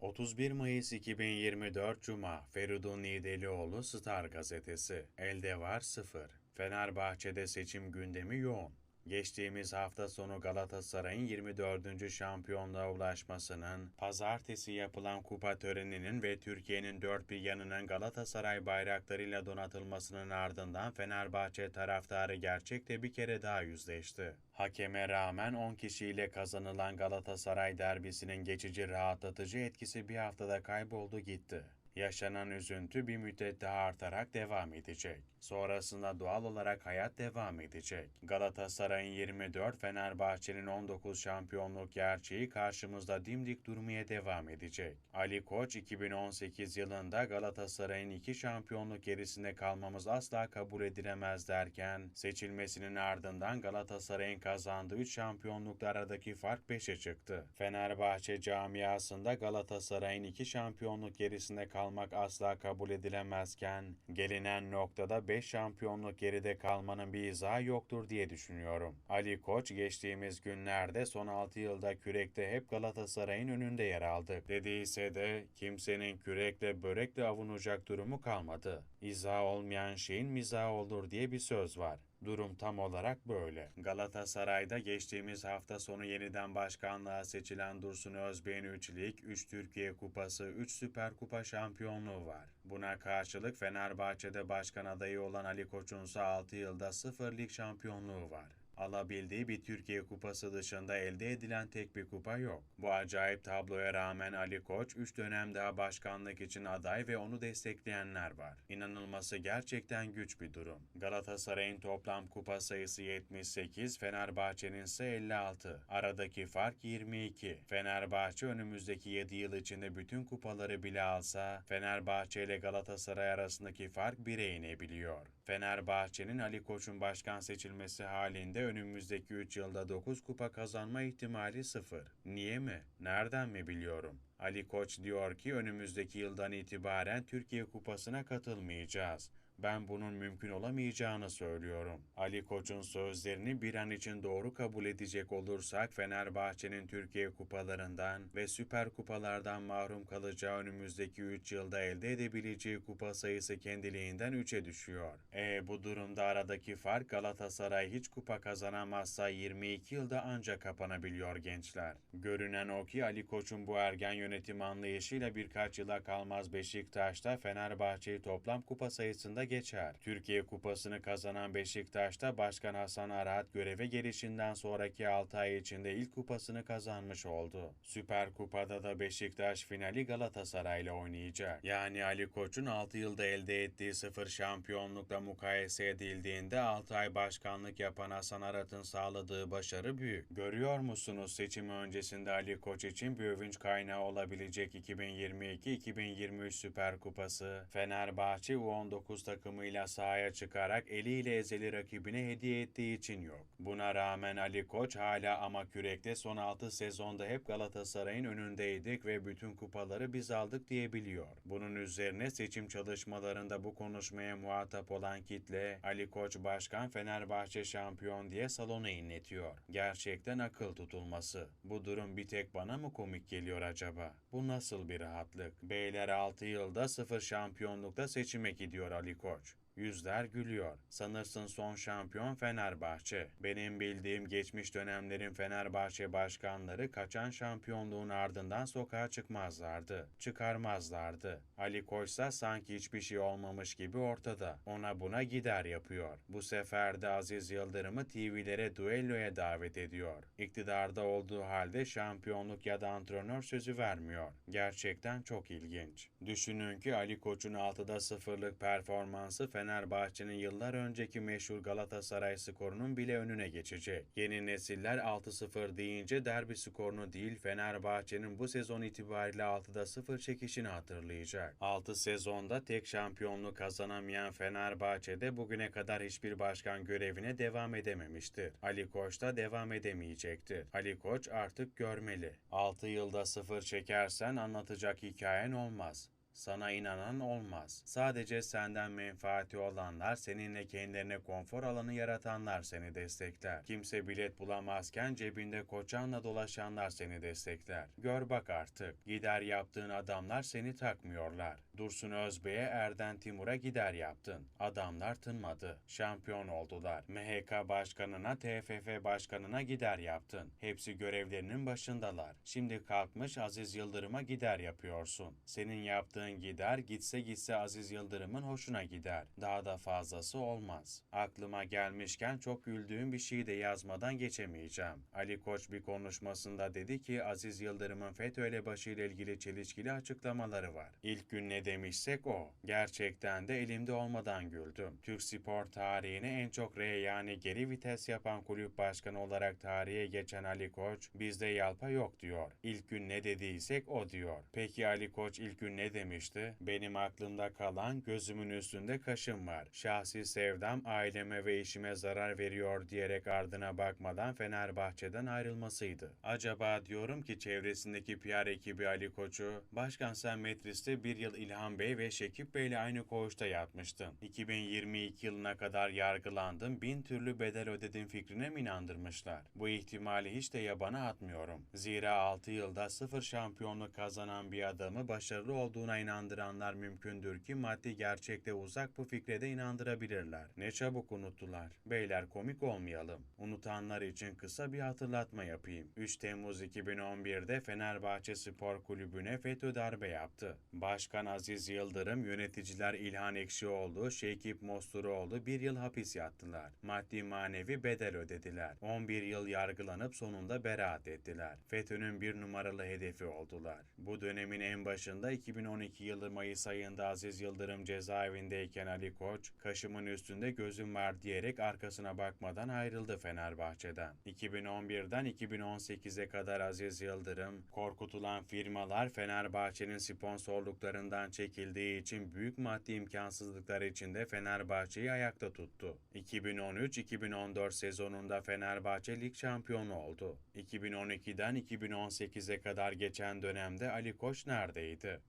31 Mayıs 2024 Cuma Feridun Nidelioğlu Star Gazetesi Elde var 0 Fenerbahçe'de seçim gündemi yoğun. Geçtiğimiz hafta sonu Galatasaray'ın 24. şampiyonluğa ulaşmasının, pazartesi yapılan kupa töreninin ve Türkiye'nin dört bir yanının Galatasaray bayraklarıyla donatılmasının ardından Fenerbahçe taraftarı gerçekte bir kere daha yüzleşti. Hakeme rağmen 10 kişiyle kazanılan Galatasaray derbisinin geçici rahatlatıcı etkisi bir haftada kayboldu gitti. Yaşanan üzüntü bir müddet daha artarak devam edecek. Sonrasında doğal olarak hayat devam edecek. Galatasaray'ın 24, Fenerbahçe'nin 19 şampiyonluk gerçeği karşımızda dimdik durmaya devam edecek. Ali Koç 2018 yılında Galatasaray'ın iki şampiyonluk gerisinde kalmamız asla kabul edilemez derken seçilmesinin ardından Galatasaray'ın kazandığı 3 şampiyonlukla aradaki fark 5'e çıktı. Fenerbahçe camiasında Galatasaray'ın iki şampiyonluk gerisinde kalmak asla kabul edilemezken gelinen noktada 5 şampiyonluk geride kalmanın bir izahı yoktur diye düşünüyorum. Ali Koç geçtiğimiz günlerde son 6 yılda kürekte hep Galatasaray'ın önünde yer aldı. Dediyse de kimsenin kürekle börekle avunacak durumu kalmadı. İzah olmayan şeyin mizahı olur diye bir söz var. Durum tam olarak böyle. Galatasaray'da geçtiğimiz hafta sonu yeniden başkanlığa seçilen Dursun Özbey'in 3 lig, 3 Türkiye Kupası, 3 Süper Kupa şampiyonluğu var. Buna karşılık Fenerbahçe'de başkan adayı olan Ali Koç'un ise 6 yılda 0 lig şampiyonluğu var. Alabildiği bir Türkiye Kupası dışında elde edilen tek bir kupa yok. Bu acayip tabloya rağmen Ali Koç 3 dönem daha başkanlık için aday ve onu destekleyenler var. İnanılması gerçekten güç bir durum. Galatasaray'ın toplam kupa sayısı 78, Fenerbahçe'nin ise 56. Aradaki fark 22. Fenerbahçe önümüzdeki 7 yıl içinde bütün kupaları bile alsa Fenerbahçe ile Galatasaray arasındaki fark 1'e inebiliyor. Fenerbahçe'nin Ali Koç'un başkan seçilmesi halinde önümüzdeki 3 yılda 9 kupa kazanma ihtimali sıfır. Niye mi? Nereden mi biliyorum? Ali Koç diyor ki önümüzdeki yıldan itibaren Türkiye Kupası'na katılmayacağız. Ben bunun mümkün olamayacağını söylüyorum. Ali Koç'un sözlerini bir an için doğru kabul edecek olursak Fenerbahçe'nin Türkiye kupalarından ve süper kupalardan mahrum kalacağı önümüzdeki 3 yılda elde edebileceği kupa sayısı kendiliğinden 3'e düşüyor. E bu durumda aradaki fark Galatasaray hiç kupa kazanamazsa 22 yılda ancak kapanabiliyor gençler. Görünen o ki Ali Koç'un bu ergen yönetim anlayışıyla birkaç yıla kalmaz Beşiktaş'ta Fenerbahçe'yi toplam kupa sayısında geçer. Türkiye Kupası'nı kazanan Beşiktaş'ta Başkan Hasan Arat göreve gelişinden sonraki 6 ay içinde ilk kupasını kazanmış oldu. Süper Kupa'da da Beşiktaş finali Galatasaray'la oynayacak. Yani Ali Koç'un 6 yılda elde ettiği sıfır şampiyonlukla mukayese edildiğinde 6 ay başkanlık yapan Hasan Arat'ın sağladığı başarı büyük. Görüyor musunuz seçim öncesinde Ali Koç için bir övünç kaynağı olabilecek 2022-2023 Süper Kupası, Fenerbahçe U19 takımıyla sahaya çıkarak eliyle ezeli rakibine hediye ettiği için yok. Buna rağmen Ali Koç hala ama kürekte son 6 sezonda hep Galatasaray'ın önündeydik ve bütün kupaları biz aldık diyebiliyor. Bunun üzerine seçim çalışmalarında bu konuşmaya muhatap olan kitle Ali Koç Başkan Fenerbahçe şampiyon diye salonu inletiyor. Gerçekten akıl tutulması. Bu durum bir tek bana mı komik geliyor acaba? Bu nasıl bir rahatlık? Beyler 6 yılda 0 şampiyonlukta seçime gidiyor Ali Koç. Yüzler gülüyor. Sanırsın son şampiyon Fenerbahçe. Benim bildiğim geçmiş dönemlerin Fenerbahçe başkanları kaçan şampiyonluğun ardından sokağa çıkmazlardı. Çıkarmazlardı. Ali Koçsa sanki hiçbir şey olmamış gibi ortada. Ona buna gider yapıyor. Bu sefer de Aziz Yıldırım'ı TV'lere duelloya davet ediyor. İktidarda olduğu halde şampiyonluk ya da antrenör sözü vermiyor. Gerçekten çok ilginç. Düşünün ki Ali Koç'un 6'da 0'lık performansı Fenerbahçe'nin yıllar önceki meşhur Galatasaray skorunun bile önüne geçecek. Yeni nesiller 6-0 deyince derbi skorunu değil Fenerbahçe'nin bu sezon itibariyle 6'da 0 çekişini hatırlayacak. 6 sezonda tek şampiyonluğu kazanamayan Fenerbahçe'de bugüne kadar hiçbir başkan görevine devam edememiştir. Ali Koç da devam edemeyecektir. Ali Koç artık görmeli. 6 yılda 0 çekersen anlatacak hikayen olmaz. Sana inanan olmaz. Sadece senden menfaati olanlar, seninle kendilerine konfor alanı yaratanlar seni destekler. Kimse bilet bulamazken cebinde koçanla dolaşanlar seni destekler. Gör bak artık. Gider yaptığın adamlar seni takmıyorlar. Dursun Özbey'e Erden Timur'a gider yaptın. Adamlar tınmadı. Şampiyon oldular. MHK başkanına, TFF başkanına gider yaptın. Hepsi görevlerinin başındalar. Şimdi kalkmış Aziz Yıldırım'a gider yapıyorsun. Senin yaptığın gider gitse gitse Aziz Yıldırım'ın hoşuna gider. Daha da fazlası olmaz. Aklıma gelmişken çok güldüğüm bir şeyi de yazmadan geçemeyeceğim. Ali Koç bir konuşmasında dedi ki Aziz Yıldırım'ın FETÖ elebaşı ile ilgili çelişkili açıklamaları var. İlk gün ne demişsek o. Gerçekten de elimde olmadan güldüm. Türk spor tarihine en çok R yani geri vites yapan kulüp başkanı olarak tarihe geçen Ali Koç bizde yalpa yok diyor. İlk gün ne dediysek o diyor. Peki Ali Koç ilk gün ne demişti? Benim aklımda kalan gözümün üstünde kaşım var. Şahsi sevdam aileme ve işime zarar veriyor diyerek ardına bakmadan Fenerbahçe'den ayrılmasıydı. Acaba diyorum ki çevresindeki PR ekibi Ali Koç'u, Başkan sen Metris'te bir yıl İlhan Bey ve Şekip Bey'le aynı koğuşta yatmıştın. 2022 yılına kadar yargılandın, bin türlü bedel ödedin fikrine mi inandırmışlar? Bu ihtimali hiç de yabana atmıyorum. Zira 6 yılda sıfır şampiyonluk kazanan bir adamı başarılı olduğuna inandıranlar mümkündür ki maddi gerçekte uzak bu fikre de inandırabilirler. Ne çabuk unuttular. Beyler komik olmayalım. Unutanlar için kısa bir hatırlatma yapayım. 3 Temmuz 2011'de Fenerbahçe Spor Kulübü'ne FETÖ darbe yaptı. Başkan Aziz Yıldırım, yöneticiler İlhan Ekşioğlu, Şekip Mosturoğlu bir yıl hapis yattılar. Maddi manevi bedel ödediler. 11 yıl yargılanıp sonunda beraat ettiler. FETÖ'nün bir numaralı hedefi oldular. Bu dönemin en başında 2012 yılı Mayıs ayında Aziz Yıldırım cezaevindeyken Ali Koç, kaşımın üstünde gözüm var diyerek arkasına bakmadan ayrıldı Fenerbahçe'den. 2011'den 2018'e kadar Aziz Yıldırım, korkutulan firmalar Fenerbahçe'nin sponsorluklarından çekildiği için büyük maddi imkansızlıklar içinde Fenerbahçe'yi ayakta tuttu. 2013-2014 sezonunda Fenerbahçe lig şampiyonu oldu. 2012'den 2018'e kadar geçen dönemde Ali Koç neredeydi?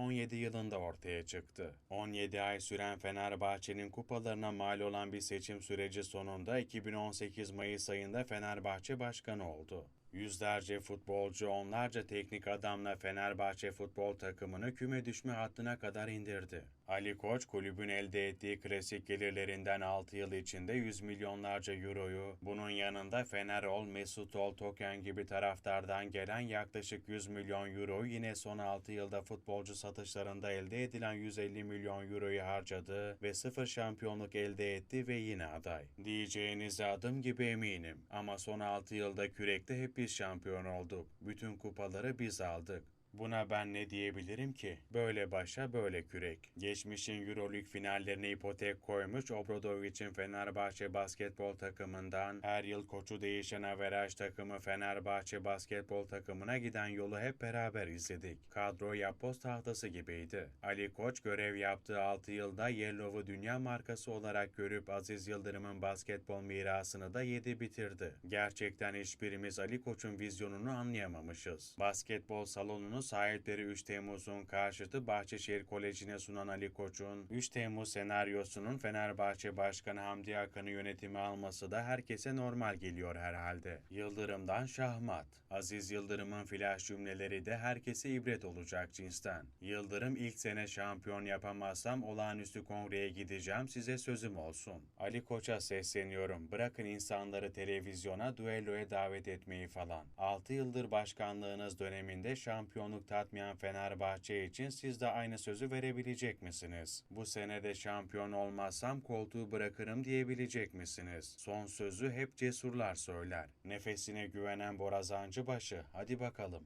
2017 yılında ortaya çıktı. 17 ay süren Fenerbahçe'nin kupalarına mal olan bir seçim süreci sonunda 2018 Mayıs ayında Fenerbahçe başkanı oldu. Yüzlerce futbolcu, onlarca teknik adamla Fenerbahçe futbol takımını küme düşme hattına kadar indirdi. Ali Koç kulübün elde ettiği klasik gelirlerinden 6 yıl içinde 100 milyonlarca euroyu, bunun yanında Fenerol, Mesut Ol, Token gibi taraftardan gelen yaklaşık 100 milyon euroyu yine son 6 yılda futbolcu satışlarında elde edilen 150 milyon euroyu harcadı ve sıfır şampiyonluk elde etti ve yine aday. Diyeceğinize adım gibi eminim ama son 6 yılda kürekte hep biz şampiyon olduk. Bütün kupaları biz aldık. Buna ben ne diyebilirim ki? Böyle başa böyle kürek. Geçmişin Euroleague finallerine ipotek koymuş Obradovic'in Fenerbahçe basketbol takımından her yıl koçu değişen averaj takımı Fenerbahçe basketbol takımına giden yolu hep beraber izledik. Kadro yapboz tahtası gibiydi. Ali Koç görev yaptığı 6 yılda Yellow'u dünya markası olarak görüp Aziz Yıldırım'ın basketbol mirasını da yedi bitirdi. Gerçekten hiçbirimiz Ali Koç'un vizyonunu anlayamamışız. Basketbol salonunu sahipleri 3 Temmuz'un karşıtı Bahçeşehir Koleji'ne sunan Ali Koç'un 3 Temmuz senaryosunun Fenerbahçe Başkanı Hamdi Akın'ı yönetimi alması da herkese normal geliyor herhalde. Yıldırım'dan şahmat. Aziz Yıldırım'ın flash cümleleri de herkese ibret olacak cinsten. Yıldırım ilk sene şampiyon yapamazsam olağanüstü kongreye gideceğim size sözüm olsun. Ali Koç'a sesleniyorum. Bırakın insanları televizyona duelloya davet etmeyi falan. 6 yıldır başkanlığınız döneminde şampiyonluk tatmayan Fenerbahçe için siz de aynı sözü verebilecek misiniz? Bu sene de şampiyon olmazsam koltuğu bırakırım diyebilecek misiniz? Son sözü hep cesurlar söyler. Nefesine güvenen borazancı başı. Hadi bakalım.